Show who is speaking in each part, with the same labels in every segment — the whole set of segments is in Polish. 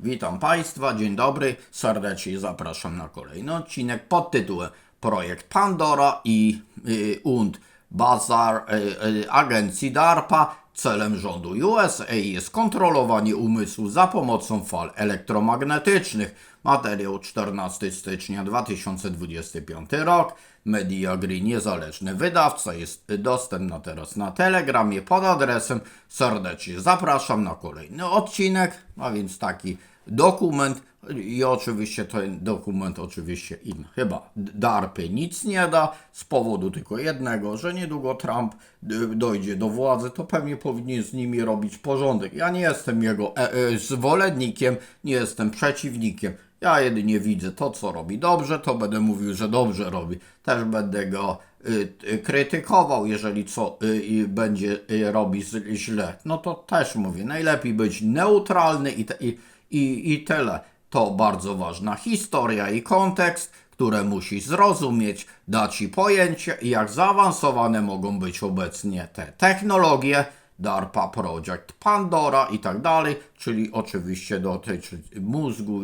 Speaker 1: Witam Państwa, dzień dobry, serdecznie zapraszam na kolejny odcinek pod tytułem Projekt Pandora i y, und Bazar y, y, agencji DARPA. Celem rządu USA jest kontrolowanie umysłu za pomocą fal elektromagnetycznych. Materiał 14 stycznia 2025 rok. Media Green, niezależny wydawca, jest dostępna teraz na Telegramie pod adresem. Serdecznie zapraszam na kolejny odcinek, a więc taki dokument i oczywiście ten dokument oczywiście im chyba DARPy nic nie da z powodu tylko jednego, że niedługo Trump y, dojdzie do władzy, to pewnie powinien z nimi robić porządek. Ja nie jestem jego e, e, zwolennikiem, nie jestem przeciwnikiem. Ja jedynie widzę to, co robi dobrze, to będę mówił, że dobrze robi. Też będę go y, krytykował, jeżeli co y, y, będzie robi z- źle. No to też mówię, najlepiej być neutralny i, te, i, i, i tyle. To bardzo ważna historia i kontekst, które musisz zrozumieć, dać ci pojęcie, jak zaawansowane mogą być obecnie te technologie, DARPA Project Pandora i tak dalej, czyli oczywiście dotyczy mózgu,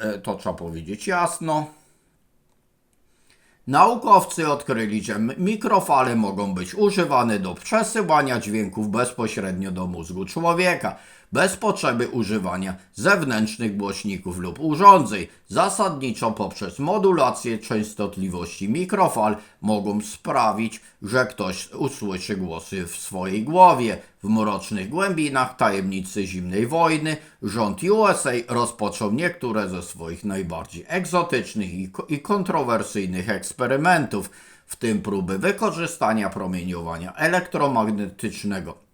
Speaker 1: e, to trzeba powiedzieć jasno. Naukowcy odkryli, że mikrofale mogą być używane do przesyłania dźwięków bezpośrednio do mózgu człowieka, bez potrzeby używania zewnętrznych głośników lub urządzeń. Zasadniczo poprzez modulację częstotliwości mikrofal mogą sprawić, że ktoś usłyszy głosy w swojej głowie. W mrocznych głębinach tajemnicy zimnej wojny rząd USA rozpoczął niektóre ze swoich najbardziej egzotycznych i, i kontrowersyjnych eksperymentów, w tym próby wykorzystania promieniowania elektromagnetycznego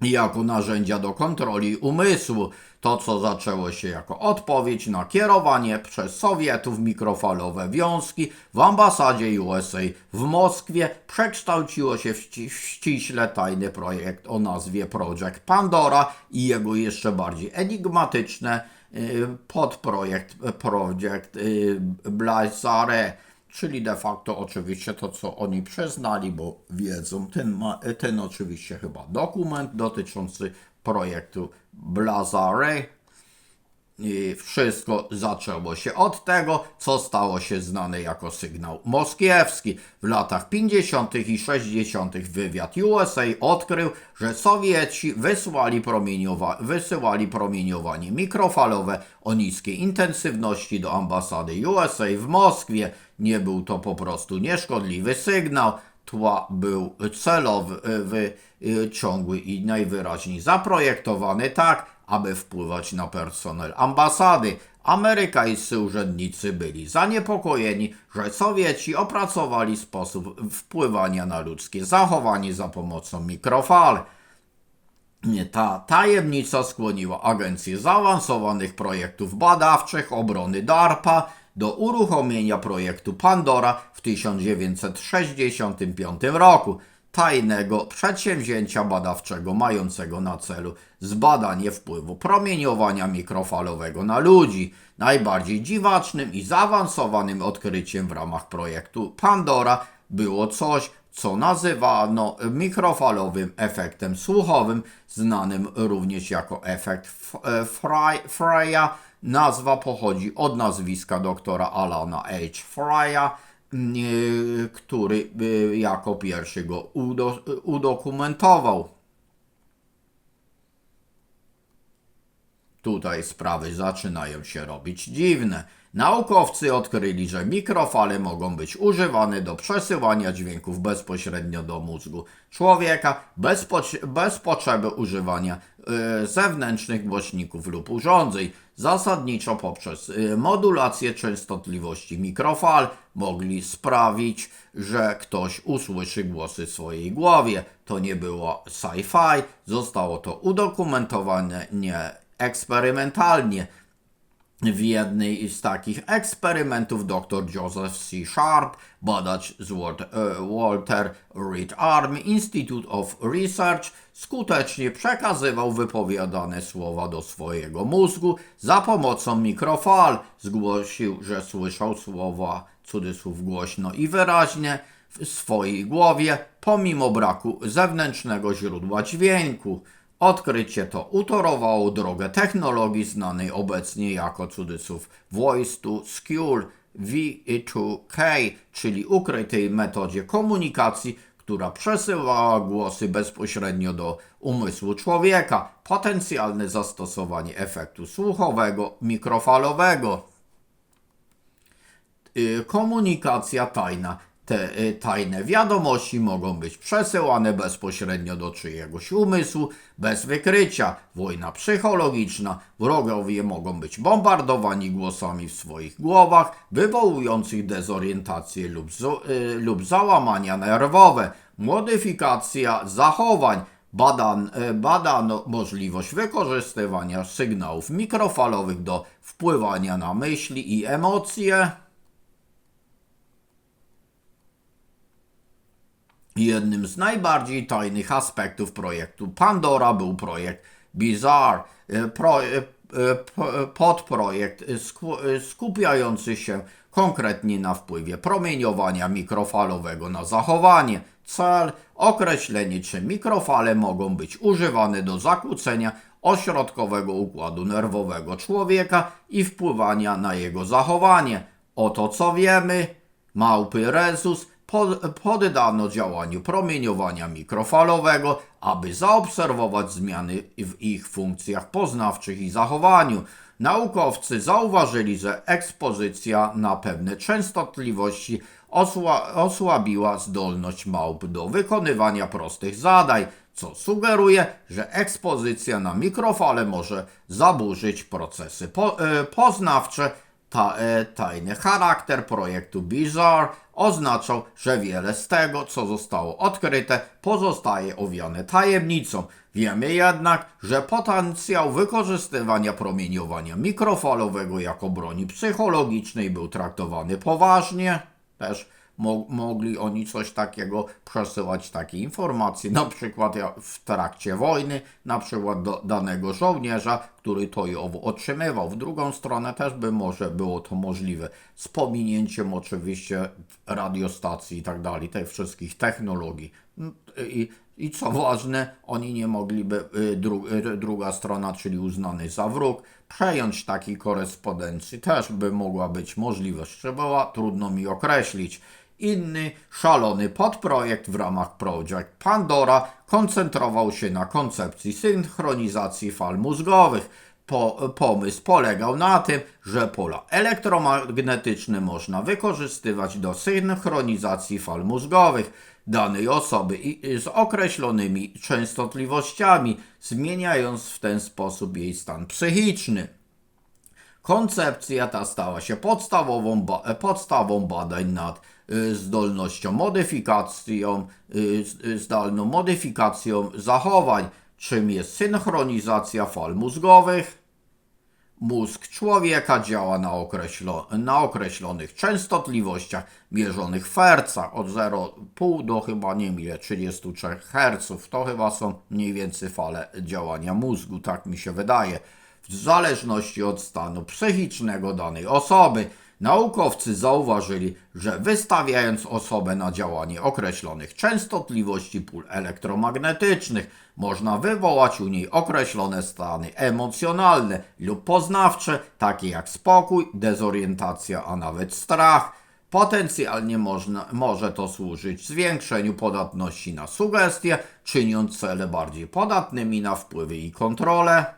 Speaker 1: jako narzędzia do kontroli umysłu. To, co zaczęło się jako odpowiedź na kierowanie przez Sowietów mikrofalowe wiązki w ambasadzie USA w Moskwie, przekształciło się w, ści- w ściśle tajny projekt o nazwie Project Pandora i jego jeszcze bardziej enigmatyczne y, podprojekt y, Project y, Blazare czyli de facto oczywiście to, co oni przyznali, bo wiedzą, ten, ma, ten oczywiście chyba dokument dotyczący projektu Blazare. I wszystko zaczęło się od tego, co stało się znane jako sygnał moskiewski. W latach 50. i 60. wywiad USA odkrył, że Sowieci promieniowa- wysyłali promieniowanie mikrofalowe o niskiej intensywności do ambasady USA w Moskwie. Nie był to po prostu nieszkodliwy sygnał, tła był celowy, wy- y, ciągły i najwyraźniej zaprojektowany tak, aby wpływać na personel ambasady. Amerykańscy urzędnicy byli zaniepokojeni, że Sowieci opracowali sposób wpływania na ludzkie zachowanie za pomocą mikrofal. Ta tajemnica skłoniła Agencję Zaawansowanych Projektów Badawczych Obrony DARPA do uruchomienia projektu Pandora w 1965 roku, tajnego przedsięwzięcia badawczego mającego na celu zbadanie wpływu promieniowania mikrofalowego na ludzi. Najbardziej dziwacznym i zaawansowanym odkryciem w ramach projektu Pandora było coś, co nazywano mikrofalowym efektem słuchowym, znanym również jako efekt e, Freya. Nazwa pochodzi od nazwiska doktora Alana H. Freya, który e, jako pierwszy go udo- udokumentował. Tutaj sprawy zaczynają się robić dziwne. Naukowcy odkryli, że mikrofale mogą być używane do przesyłania dźwięków bezpośrednio do mózgu człowieka bez, poci- bez potrzeby używania e, zewnętrznych głośników lub urządzeń. Zasadniczo poprzez e, modulację częstotliwości mikrofal mogli sprawić, że ktoś usłyszy głosy w swojej głowie. To nie było sci-fi, zostało to udokumentowane nie eksperymentalnie. W jednej z takich eksperymentów dr Joseph C. Sharp, badacz z e, Walter Reed Army Institute of Research, skutecznie przekazywał wypowiadane słowa do swojego mózgu za pomocą mikrofal. Zgłosił, że słyszał słowa, cudzysłów głośno i wyraźnie, w swojej głowie, pomimo braku zewnętrznego źródła dźwięku. Odkrycie to utorowało drogę technologii znanej obecnie jako cudzysłów Voice to Skill V2K, czyli ukrytej metodzie komunikacji, która przesyłała głosy bezpośrednio do umysłu człowieka. Potencjalne zastosowanie efektu słuchowego mikrofalowego. Y, Komunikacja tajna. Te y, tajne wiadomości mogą być przesyłane bezpośrednio do czyjegoś umysłu, bez wykrycia. Wojna psychologiczna. Wrogowie mogą być bombardowani głosami w swoich głowach, wywołujących dezorientację lub, zo- y, lub załamania nerwowe. Modyfikacja zachowań. Badan, e, badano możliwość wykorzystywania sygnałów mikrofalowych do wpływania na myśli i emocje. Jednym z najbardziej tajnych aspektów projektu Pandora był projekt Bizarre, e, pro, e, e, podprojekt sku- skupiający się konkretnie na wpływie promieniowania mikrofalowego na zachowanie. Cel określenie, czy mikrofale mogą być używane do zakłócenia ośrodkowego układu nerwowego człowieka i wpływania na jego zachowanie. Oto co wiemy. Małpy Rezus poddano działaniu promieniowania mikrofalowego, aby zaobserwować zmiany w ich funkcjach poznawczych i zachowaniu. Naukowcy zauważyli, że ekspozycja na pewne częstotliwości osła, osłabiła zdolność małp do wykonywania prostych zadań, co sugeruje, że ekspozycja na mikrofale może zaburzyć procesy po, e, poznawcze ta, e, tajny charakter projektu Bizarre oznaczał, że wiele z tego, co zostało odkryte, pozostaje owiane tajemnicą. Wiemy jednak, że potencjał wykorzystywania promieniowania mikrofalowego jako broni psychologicznej był traktowany poważnie. Też mo- mogli oni coś takiego przesyłać, takie informacje, na przykład w trakcie wojny, na przykład do danego żołnierza, który to i owo otrzymywał. W drugą stronę też by może było to możliwe, z pominięciem oczywiście radiostacji i tak dalej, tych wszystkich technologii. I, i co ważne, oni nie mogliby, y, dru, y, druga strona, czyli uznany za wróg, przejąć takiej korespondencji. Też by mogła być możliwość, czy trudno mi określić. Inny szalony podprojekt w ramach Project Pandora koncentrował się na koncepcji synchronizacji fal mózgowych. Po, pomysł polegał na tym, że pola elektromagnetyczne można wykorzystywać do synchronizacji fal mózgowych danej osoby z określonymi częstotliwościami, zmieniając w ten sposób jej stan psychiczny. Koncepcja ta stała się podstawową ba e, podstawą badań nad y, zdolnością modyfikacją, y, zdalną modyfikacją zachowań, czym jest synchronizacja fal mózgowych. Mózg człowieka działa na, określo, na określonych częstotliwościach mierzonych w hercach od 0,5 do chyba nie ile 33 Hz. To chyba są mniej więcej fale działania mózgu, tak mi się wydaje. W zależności od stanu psychicznego danej osoby, naukowcy zauważyli, że wystawiając osobę na działanie określonych częstotliwości pól elektromagnetycznych, można wywołać u niej określone stany emocjonalne lub poznawcze, takie jak spokój, dezorientacja, a nawet strach. Potencjalnie można, może to służyć zwiększeniu podatności na sugestie, czyniąc cele bardziej podatnymi na wpływy i kontrolę.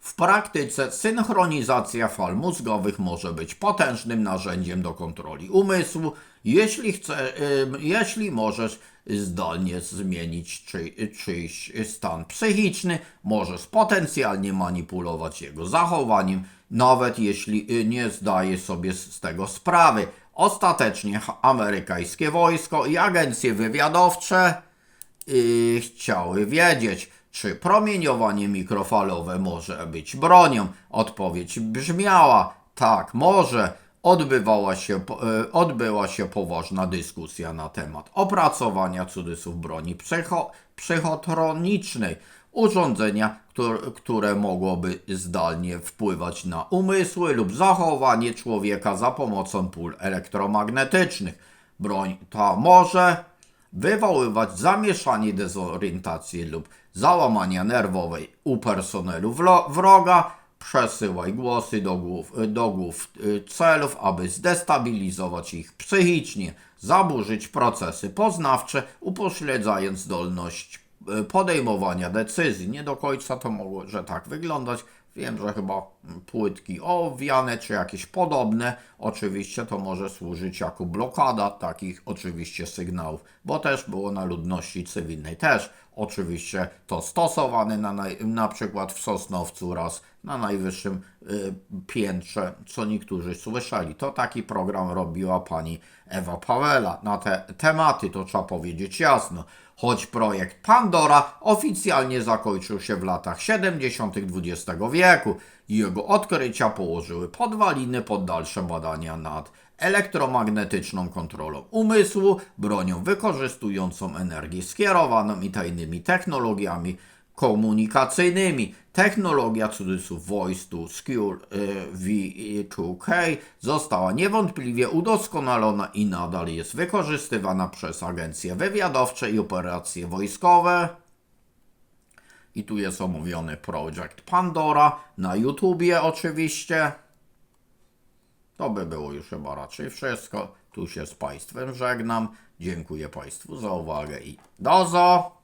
Speaker 1: W praktyce synchronizacja fal mózgowych może być potężnym narzędziem do kontroli umysłu, jeśli, chce, jeśli możesz zdalnie zmienić czy, czyjś stan psychiczny, możesz potencjalnie manipulować jego zachowaniem, nawet jeśli y, nie zdaje sobie z tego sprawy. Ostatecznie amerykańskie wojsko i agencje wywiadowcze yy, chciały wiedzieć, czy promieniowanie mikrofalowe może być bronią. Odpowiedź brzmiała: tak, może. Odbywała się, e, odbyła się poważna dyskusja na temat opracowania cudzysłów broni psycho, psychotronicznej, urządzenia, które, które mogłoby zdalnie wpływać na umysły lub zachowanie człowieka za pomocą pól elektromagnetycznych. Broń ta może wywoływać zamieszanie, dezorientację lub załamania nerwowej u personelu wroga, przesyłaj głosy do głów, do głów y, celów, aby zdestabilizować ich psychicznie, zaburzyć procesy poznawcze, upośledzając zdolność y, podejmowania decyzji. Nie do końca to mogło, że tak wyglądać. Wiem, że chyba płytki owiane czy jakieś podobne. Oczywiście to może służyć jako blokada takich oczywiście sygnałów, bo też było na ludności cywilnej też oczywiście to stosowane na, naj, na przykład w Sosnowcu raz na najwyższym y, piętrze, co niektórzy słyszeli. To taki program robiła pani Ewa Pawela na te tematy, to trzeba powiedzieć jasno. Choć projekt Pandora oficjalnie zakończył się w latach 70. XX wieku i jego odkrycia położyły podwaliny pod dalsze badania nad elektromagnetyczną kontrolą umysłu, bronią wykorzystującą energię skierowaną i tajnymi technologiami komunikacyjnymi. Technologia cudzysłów Voice to Secure y, V2K została niewątpliwie udoskonalona i nadal jest wykorzystywana przez agencje wywiadowcze i operacje wojskowe. I tu jest omówiony projekt Pandora na YouTubie oczywiście. To by było już chyba raczej wszystko. Tu się z Państwem żegnam. Dziękuję Państwu za uwagę i do zo!